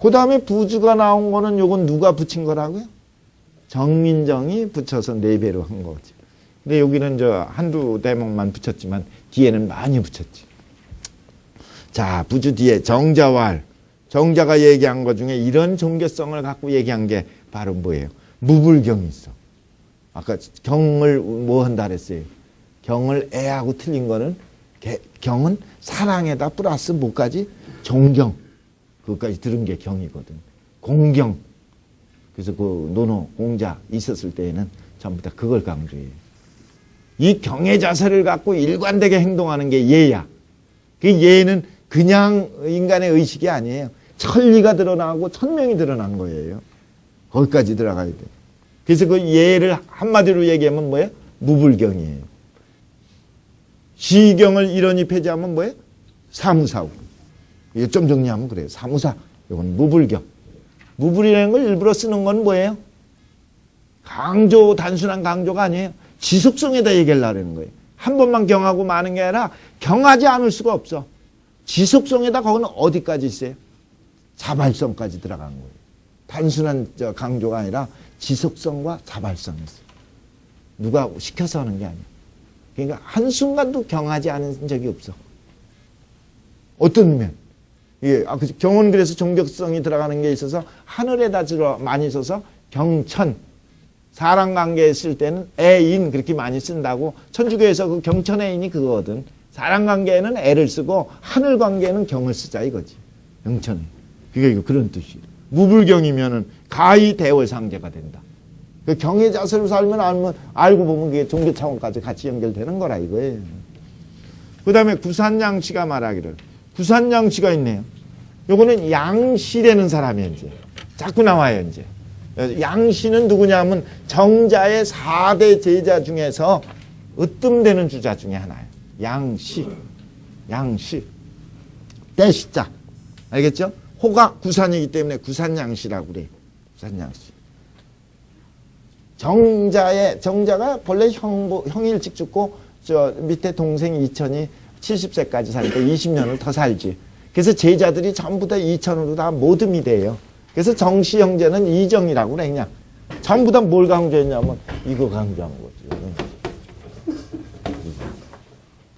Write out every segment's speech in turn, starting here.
그 다음에 부주가 나온 거는 요건 누가 붙인 거라고요? 정민정이 붙여서 네 배로 한 거지. 근데 여기는 저 한두 대목만 붙였지만 뒤에는 많이 붙였지. 자, 부주 뒤에 정자왈. 정자가 얘기한 것 중에 이런 종교성을 갖고 얘기한 게 바로 뭐예요? 무불경이 있어. 아까 경을 뭐 한다 그랬어요? 경을 애하고 틀린 거는 개- 경은 사랑에다 플러스 뭐까지? 존경. 그것까지 들은 게 경이거든. 공경. 그래서 그 노노 공자 있었을 때에는 전부 다 그걸 강조해요. 이 경의 자세를 갖고 일관되게 행동하는 게 예야. 그 예는 그냥 인간의 의식이 아니에요. 천리가 드러나고 천명이 드러난 거예요. 거기까지 들어가야 돼. 그래서 그 예를 한마디로 얘기하면 뭐예요? 무불경이에요. 시경을 이런이 폐지하면 뭐예요? 사무사고. 이거 좀 정리하면 그래요. 사무사. 이건 무불경. 무불이라는 걸 일부러 쓰는 건 뭐예요? 강조, 단순한 강조가 아니에요. 지속성에다 얘기를 하려는 거예요. 한 번만 경하고 마는 게 아니라 경하지 않을 수가 없어. 지속성에다 거기는 어디까지 있어요? 자발성까지 들어간 거예요. 단순한 저 강조가 아니라 지속성과 자발성이 있어요. 누가 시켜서 하는 게 아니에요. 그러니까 한순간도 경하지 않은 적이 없어. 어떤 면? 예, 아, 그 경은 그래서 종격성이 들어가는 게 있어서 하늘에다 들어 많이 써서 경천. 사람 관계에 쓸 때는 애인 그렇게 많이 쓴다고 천주교에서 그 경천 애인이 그거거든. 사람 관계에는 애를 쓰고 하늘 관계에는 경을 쓰자 이거지. 경천애. 그게 이거 그런 뜻이에요. 무불경이면은 가히 대월상제가 된다. 그 경의 자세로 살면 알면 알고 보면 그게 종교 차원까지 같이 연결되는 거라 이거예요. 그 다음에 구산양 씨가 말하기를 구산양씨가 있네요. 요거는 양씨라는 사람이 이제 자꾸 나와요 이제. 양씨는 누구냐면 정자의 4대 제자 중에서 으뜸되는 주자 중에 하나예요. 양씨. 양씨. 대시자. 알겠죠? 호가 구산이기 때문에 구산양씨라고 그래요. 구산양씨. 정자의 정자가 본래 형, 형이 일찍 죽고 저 밑에 동생 이천이 70세까지 사니까 20년을 더 살지. 그래서 제자들이 전부 다 이천으로 다 모듬이 돼요. 그래서 정씨 형제는 이정이라고 그래 그냥. 전부 다 뭘 강조했냐면 이거 강조한 거지.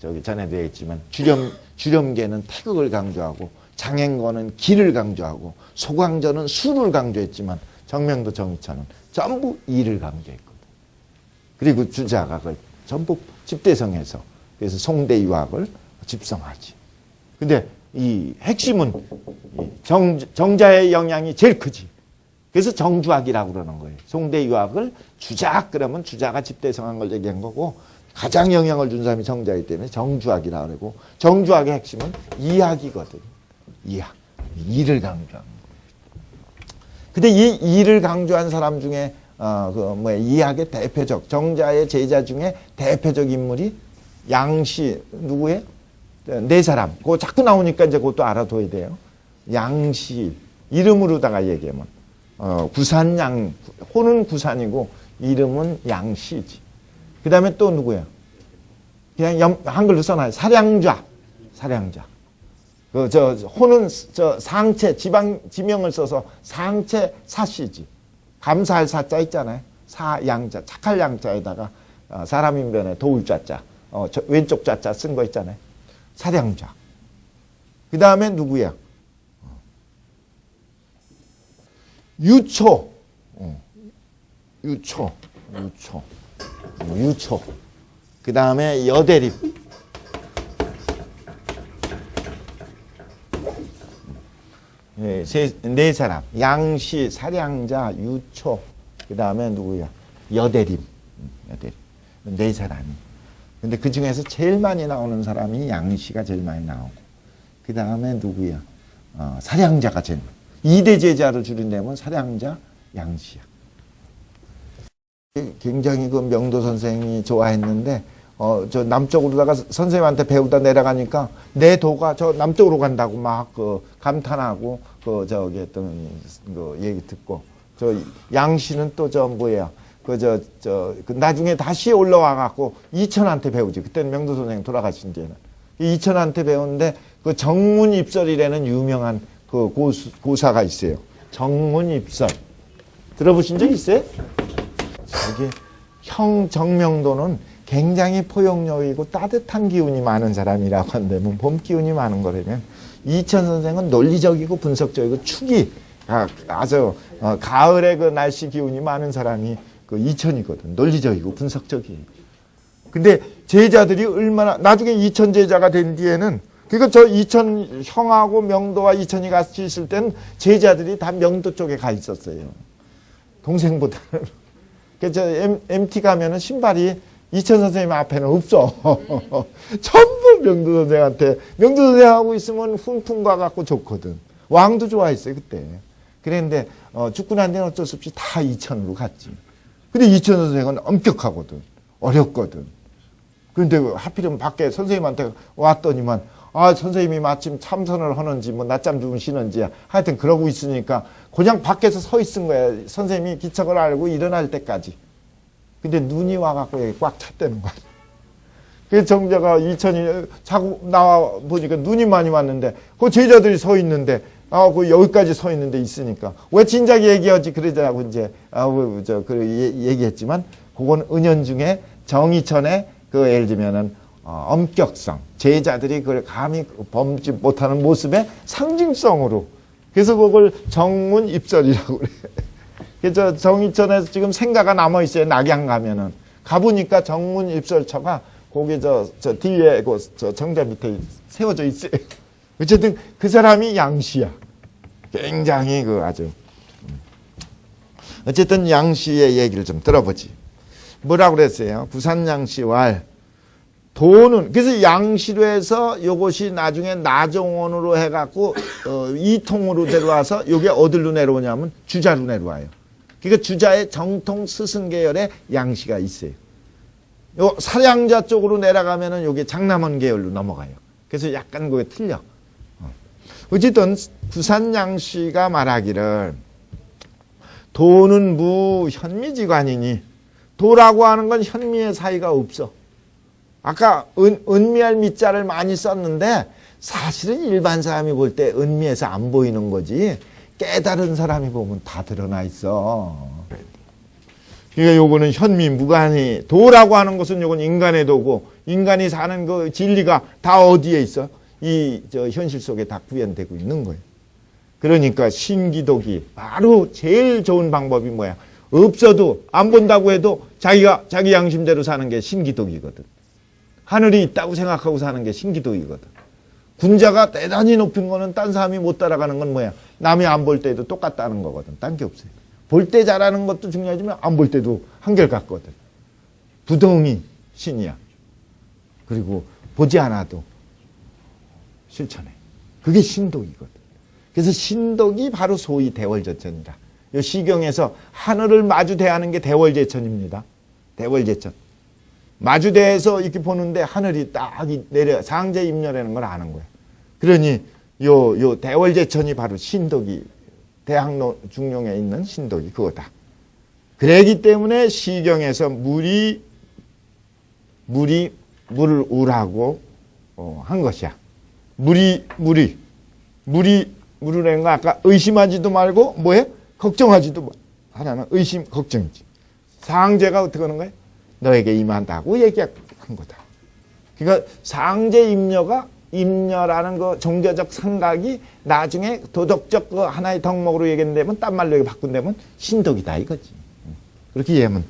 저기 전에도 얘기했지만 주렴 주렴계는 태극을 강조하고 장행거는 길을 강조하고 소광전은 수를 강조했지만 정명도 정의천은 전부 이를 강조했거든. 그리고 주자가 그 전부 집대성해서 그래서 송대 유학을 집성하지. 근데 이 핵심은 이 정, 정자의 영향이 제일 크지. 그래서 정주학이라고 그러는 거예요. 송대 유학을 주작 그러면 주자가 집대성한 걸 얘기한 거고 가장 영향을 준 사람이 정자이기 때문에 정주학이라고 그러고 정주학의 핵심은 이학이거든. 이학. 이를 강조한 거. 근데 이 이를 강조한 사람 중에 어그 뭐야 이학의 대표적 정자의 제자 중에 대표적 인물이 양씨 누구예요? 네 사람. 그거 자꾸 나오니까 이제 그것도 알아둬야 돼요. 양씨 이름으로다가 얘기하면 어 구산양 호는 구산이고 이름은 양씨지. 그 다음에 또 누구야? 그냥 염, 한글로 써놔요. 사량좌. 사량좌. 그, 저, 호는 저 상체, 지방, 지명을 써서 상체 사씨지. 감사할 사자 있잖아요. 사양자, 착할 양자에다가 어, 사람 인 변에 도울 자자, 어, 저, 왼쪽 자자 쓴 거 있잖아요. 사량좌. 그 다음에 누구야? 유초. 어, 유초. 유초. 유초. 그 다음에 여대립. 예, 세, 네 사람. 양시, 사량자, 유초. 그 다음에 누구야? 여대립. 음, 여대립. 네 사람이. 근데 그 중에서 제일 많이 나오는 사람이 양시가 제일 많이 나오고. 그 다음에 누구야? 어, 사량자가 제일. 이대 제자로 줄인다면 사량자, 양시야. 굉장히 그 명도 선생이 좋아했는데 어 저 남쪽으로다가 선생님한테 배우다 내려가니까 내 도가 저 남쪽으로 간다고 막 그 감탄하고 그 저기 했던 그 얘기 듣고 저 양씨는 또 저 뭐야 그저저그 나중에 다시 올라와 갖고 이천한테 배우지 그때는 명도 선생 돌아가신 뒤에는 이천한테 배우는데 그 정문 입설이라는 유명한 그 고수, 고사가 있어요. 정문 입설. 들어보신 적 있어요? 저기 형 정명도는 굉장히 포용력이고 따뜻한 기운이 많은 사람이라고 한다면 뭐봄 기운이 많은 거라면 이천 선생은 논리적이고 분석적이고 축이 아, 아주 어, 가을에 그 날씨 기운이 많은 사람이 그 이천이거든. 논리적이고 분석적이에요. 근데 제자들이 얼마나 나중에 이천 제자가 된 뒤에는 그러니까 저 이천 형하고 명도와 이천이 같이 있을 때는 제자들이 다 명도 쪽에 가 있었어요. 동생보다는. 그래서 저 M, MT 가면은 신발이 이천 선생님 앞에는 없어. 전부 명도 선생한테 명도 선생하고 있으면 훈풍과 갖고 좋거든. 왕도 좋아했어요 그때. 그랬는데 어, 죽고 난 뒤는 어쩔 수 없이 다 이천으로 갔지. 근데 이천 선생은 엄격하거든. 어렵거든. 그런데 하필이면 밖에 선생님한테 왔더니만 아 선생님이 마침 참선을 하는지 뭐 낮잠 주무시는지 하여튼 그러고 있으니까 그냥 밖에서 서 있은 거야 선생님이 기척을 알고 일어날 때까지 근데 눈이 와갖고 여기 꽉 찼다는 거야 그래서 정자가 이천이 자고 나와 보니까 눈이 많이 왔는데 그 제자들이 서 있는데 아, 그 여기까지 서 있는데 있으니까 왜 진작 얘기하지 그러더라고 이제 아저 그 얘기했지만 그건 은연중에 정이천의 그 예를 들면은 어, 엄격성 제자들이 그걸 감히 범지 못하는 모습의 상징성으로 그래서 그걸 정문 입설이라고 그래. 그래서 정이천에서 지금 생가가 남아 있어요. 낙양 가면은 가보니까 정문 입설처가 거기 저, 저 뒤에 그 저 정자 밑에 세워져 있어요. 어쨌든 그 사람이 양씨야. 굉장히 그 아주 음. 어쨌든 양씨의 얘기를 좀 들어보지. 뭐라고 그랬어요? 부산 양씨 왈 도는 그래서 양시로 해서 요것이 나중에 나종원으로 해갖고 어, 이통으로 내려와서 요게 어디로 내려오냐면 주자로 내려와요. 그러니까 주자의 정통 스승 계열의 양시가 있어요. 요 사량자 쪽으로 내려가면은 요게 장남원 계열로 넘어가요. 그래서 약간 그게 틀려. 어. 어쨌든 부산 양 씨가 말하기를 도는 무현미지관이니 도라고 하는 건 현미의 사이가 없어. 아까 은, 은미할 미자를 많이 썼는데 사실은 일반 사람이 볼 때 은미에서 안 보이는 거지 깨달은 사람이 보면 다 드러나 있어. 그러니까 요거는 현미 무관이 도라고 하는 것은 요건 인간의 도고 인간이 사는 그 진리가 다 어디에 있어? 이 저 현실 속에 다 구현되고 있는 거예요. 그러니까 신기독이 바로 제일 좋은 방법이 뭐야? 없어도 안 본다고 해도 자기가 자기 양심대로 사는 게 신기독이거든. 하늘이 있다고 생각하고 사는 게 신기독이거든. 군자가 대단히 높은 거는 딴 사람이 못 따라가는 건 뭐야? 남이 안 볼 때도 똑같다는 거거든. 딴 게 없어요. 볼 때 잘하는 것도 중요하지만 안 볼 때도 한결같거든. 부동이 신이야. 그리고 보지 않아도 실천해. 그게 신독이거든. 그래서 신독이 바로 소위 대월제천이다. 이 시경에서 하늘을 마주 대하는 게 대월제천입니다. 대월제천. 마주대에서 이렇게 보는데 하늘이 딱 내려 상제 임렬하는 걸 아는 거야. 그러니 요 요 대월제천이 바로 신덕이 대학로 중용에 있는 신덕이 그거다. 그러기 때문에 시경에서 물이 물이 물을 우라고 어, 한 것이야. 물이 물이 물을 낸거 아까 의심하지도 말고 뭐해? 걱정하지도 마. 하나는 의심 걱정이지. 상제가 어떻게 하는 거야? 너에게 임한다고 얘기한 거다. 그러니까 상제 임녀가 임녀라는 그 종교적 생각이 나중에 도덕적 그 하나의 덕목으로 얘기한다면 딴 말로 바꾼다면 신덕이다 이거지. 그렇게 이해하면 돼.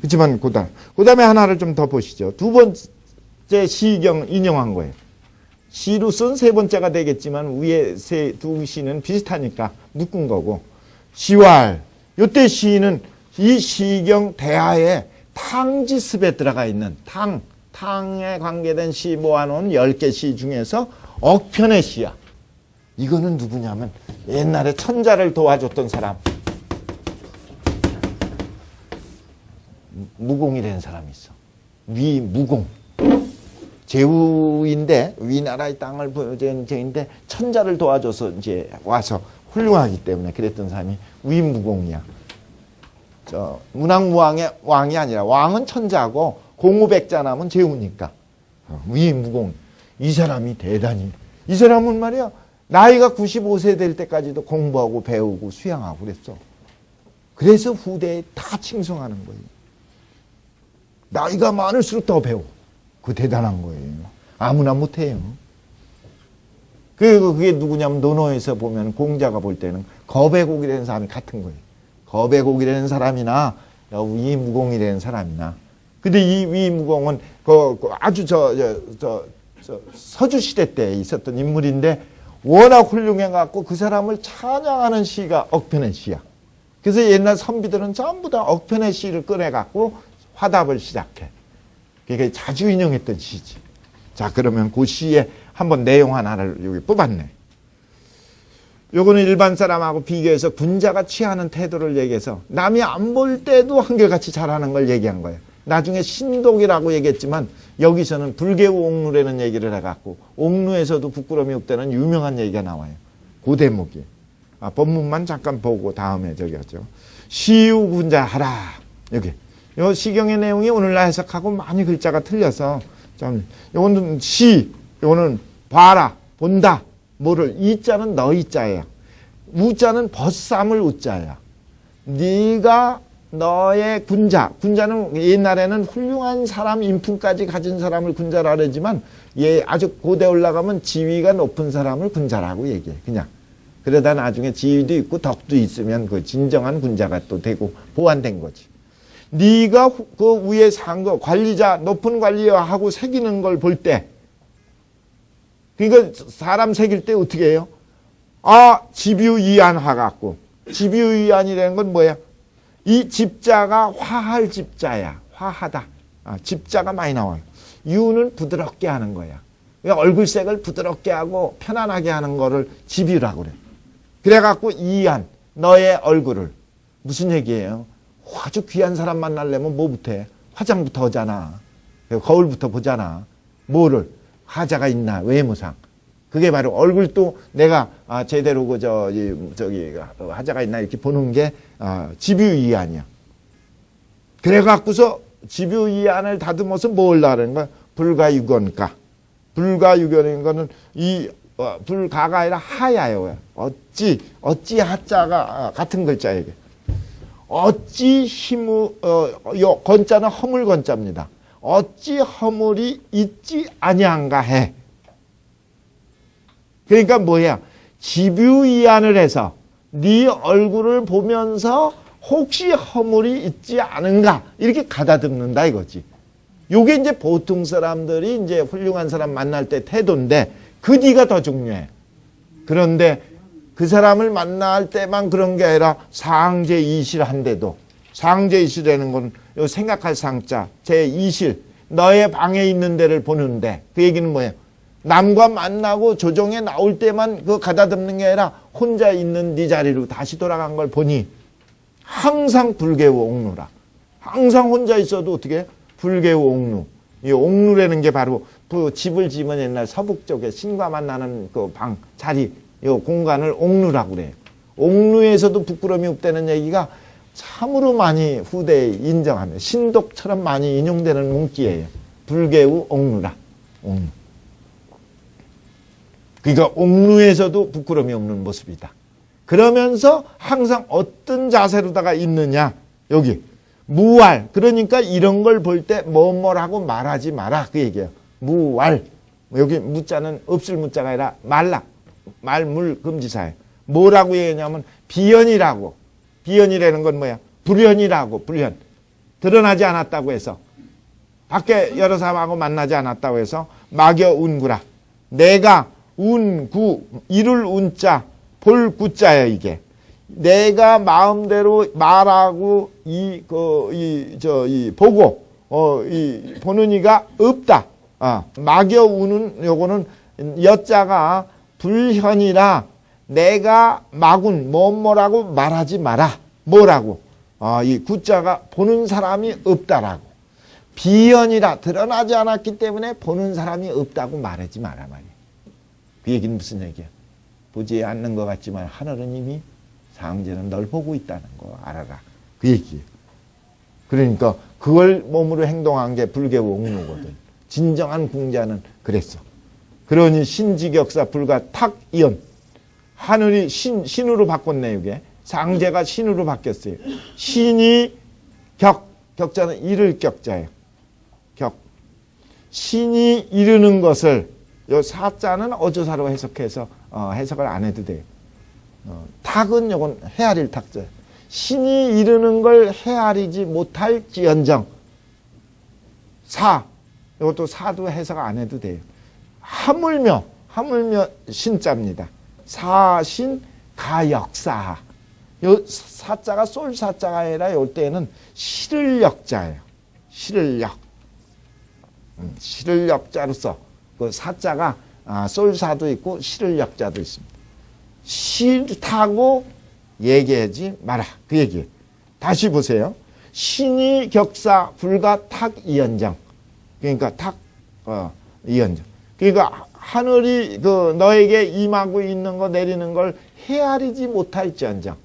그렇지만 그다음 그다음에 하나를 좀 더 보시죠. 두 번째 시경 인용한 거예요. 쓴세 번째가 되겠지만 위에 세 두 시는 비슷하니까 묶은 거고 시왈 요때 시는 이 시경 대하에 탕지습에 들어가 있는 탕, 탕에 관계된 시 모아놓은 10개 시 중에서 억편의 시야. 이거는 누구냐면 옛날에 천자를 도와줬던 사람. 무공이 된 사람이 있어. 위 무공. 제후인데 위나라의 땅을 보여준 제인데 천자를 도와줘서 이제 와서 훌륭하기 때문에 그랬던 사람이 위무공이야. 저 문왕무왕의 왕이 아니라 왕은 천자고 공우백자남은 제후니까 어, 위무공 이 사람이 대단히 이 사람은 말이야 나이가 95세 될 때까지도 공부하고 배우고 수양하고 그랬어. 그래서 후대에 다 칭송하는 거예요. 나이가 많을수록 더 배워. 그 대단한 거예요. 아무나 못해요. 그리고 그게 누구냐면 논어에서 보면 공자가 볼 때는 겁의 곡이라는 사람이 같은 거예요. 겁의 곡이라는 사람이나 위무공이라는 사람이나. 근데 이 위무공은 그, 그 아주 저, 저, 저, 저 서주 시대 때 있었던 인물인데 워낙 훌륭해갖고 그 사람을 찬양하는 시가 억편의 시야. 그래서 옛날 선비들은 전부 다 억편의 시를 꺼내갖고 화답을 시작해. 그게 자주 인용했던 시지. 자, 그러면 그 시에 한번 내용 하나를 여기 뽑았네. 요거는 일반 사람하고 비교해서 군자가 취하는 태도를 얘기해서 남이 안 볼 때도 한결같이 잘하는 걸 얘기한 거예요. 나중에 신독이라고 얘기했지만 여기서는 불개우 옥루라는 얘기를 해갖고 옥루에서도 부끄러움이 없다는 유명한 얘기가 나와요. 그 대목이. 아, 본문만 잠깐 보고 다음에 저기 하죠. 시우 군자 하라. 여기. 요 시경의 내용이 오늘날 해석하고 많이 글자가 틀려서 좀 요거는 시, 요거는 봐라, 본다. 뭐를 이자는 너 이자예요. 우자는 벗삼을 우자야. 네가 너의 군자, 군자는 옛날에는 훌륭한 사람 인품까지 가진 사람을 군자라 그러지만 얘 아주 고대 올라가면 지위가 높은 사람을 군자라고 얘기해. 그냥. 그러다 나중에 지위도 있고 덕도 있으면 그 진정한 군자가 또 되고 보완된 거지. 네가 후- 그 위에 상거 관리자 높은 관리하고 새기는 걸 볼 때, 그러니까 사람 새길 때 어떻게 해요? 아 집유이안하 갖고 집유이안이라는 건 뭐야? 이 집자가 화할 집자야. 화하다. 아, 집자가 많이 나와요. 유는 부드럽게 하는 거야. 그러니까 얼굴색을 부드럽게 하고 편안하게 하는 거를 집유라고 그래. 그래갖고 이안 너의 얼굴을 무슨 얘기예요? 아주 귀한 사람 만나려면 뭐부터 해? 화장부터 하잖아. 거울부터 보잖아. 뭐를? 하자가 있나? 외모상. 그게 바로 얼굴도 내가 아, 제대로 그저 이, 저기 하자가 있나 이렇게 보는 게 아, 집유이 안이야. 그래갖고서 집유이 안을 다듬어서 뭘 하는 거야? 불가유건가. 불가유건인 거는 이 어, 불가가 아니라 하야요. 어찌 어찌 하자가 아, 같은 글자 이게. 어찌 힘우 어요 건자는 허물 건자입니다. 어찌 허물이 있지 아니한가 해. 그러니까 뭐야? 집유이안을 해서 네 얼굴을 보면서 혹시 허물이 있지 않은가 이렇게 가다듬는다 이거지. 요게 이제 보통 사람들이 이제 훌륭한 사람 만날 때 태도인데 그 뒤가 더 중요해. 그런데 그 사람을 만날 때만 그런 게 아니라 상제 이실한데도 상제 이실이라는 건요 생각할 상자 제 이실 너의 방에 있는 데를 보는데 그 얘기는 뭐예요? 남과 만나고 조정에 나올 때만 그 가다듬는 게 아니라 혼자 있는 네 자리로 다시 돌아간 걸 보니 항상 불개우 옥루라. 항상 혼자 있어도 어떻게 해? 불개우 옥루. 이 옥루라는 게 바로 그 집을 지으면 옛날 서북 쪽에 신과 만나는 그 방, 자리, 이 공간을 옥루라고 그래요. 옥루에서도 부끄러움이 없다는 얘기가 참으로 많이 후대에 인정하며 신독처럼 많이 인용되는 문구예요. 불개우 옥루라. 옥루. 그러니까 옥루에서도 부끄러움이 없는 모습이다. 그러면서 항상 어떤 자세로다가 있느냐 여기 무활 그러니까 이런 걸 볼 때 뭐뭐라고 말하지 마라 그 얘기예요. 무활 여기 무자는 없을 무자가 아니라 말라 말물 금지사예요. 뭐라고 얘기하냐면 비연이라고 비연이라는 건 뭐야? 불연이라고 불연 드러나지 않았다고 해서 밖에 여러 사람하고 만나지 않았다고 해서 막여 운구라 내가 운구 이룰 운자 볼 구자야 이게 내가 마음대로 말하고 이 그 이 저이 보고 어 이 보는 이가 없다. 아 막여 우는 요거는 여자가 불현이라 내가 마군 뭐뭐라고 말하지 마라. 뭐라고? 아이 구자가 보는 사람이 없다라고. 비연이라 드러나지 않았기 때문에 보는 사람이 없다고 말하지 마라 말이야. 그 얘기는 무슨 얘기야? 보지 않는 것 같지만 하늘은 이미 상제는 널 보고 있다는 거 알아라. 그 얘기예요. 그러니까 그걸 몸으로 행동한 게 불개우 옥루거든. 진정한 궁자는 그랬어. 그러니 신지격사 불가 탁이연 하늘이 신, 신으로 바꿨네, 이게. 상제가 신으로 바뀌었어요. 신이 격, 격자는 이를 격자예요. 격. 신이 이르는 것을 요 사자는 어조사로 해석해서 어, 해석을 안 해도 돼요. 어, 탁은 요건 헤아릴 탁자. 신이 이르는 걸 헤아리지 못할지언정 사 이것도 사도 해석 안 해도 돼요. 하물며 하물며 신자입니다. 사신 가역사. 요 사자가 쏠 사자가 아니라 요 때는 실을 역자예요. 실을 역. 음, 실을 역자로서 그 사자가 아, 쏠사도 있고 실을 역자도 있습니다. 싫다고 얘기하지 마라. 그 얘기예요. 다시 보세요. 신이 격사 불가 탁 이연정. 그러니까 탁, 어, 이연정. 그러니까 하늘이 그 너에게 임하고 있는 거 내리는 걸 헤아리지 못할지언정.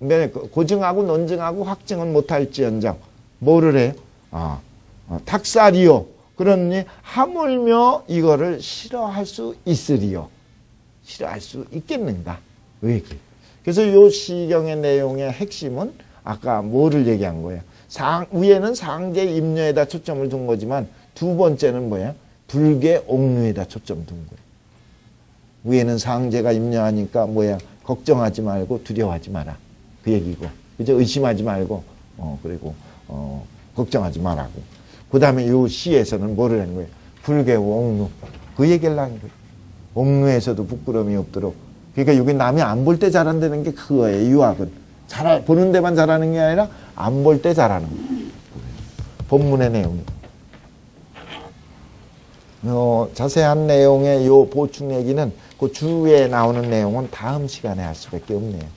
네, 그 고증하고 논증하고 확증은 못할지언정. 뭐를 해요? 아, 어, 탁사리요. 그러니 하물며 이거를 싫어할 수 있으리요. 싫어할 수 있겠는가? 왜 그래? 그래서 요 시경의 내용의 핵심은 아까 뭐를 얘기한 거예요? 상, 위에는 상제 임료에다 초점을 둔 거지만 두 번째는 뭐야? 불계 옥류에다 초점 둔 거예요. 위에는 상제가 임료하니까 뭐야? 걱정하지 말고 두려워하지 마라. 그 얘기고. 그죠? 의심하지 말고, 어, 그리고, 어, 걱정하지 말라고. 그 다음에 요 시에서는 뭐를 한 거예요? 불계 옥류. 그 얘기를 한 거예요. 옥류에서도 부끄러움이 없도록. 그러니까 여기 남이 안 볼 때 잘한다는 게 그거예요. 유학은. 잘, 보는 데만 잘하는 게 아니라 안 볼 때 잘하는 거예요. 본문의 내용이. 어, 자세한 내용의 요 보충 얘기는 그 주위에 나오는 내용은 다음 시간에 할 수밖에 없네요.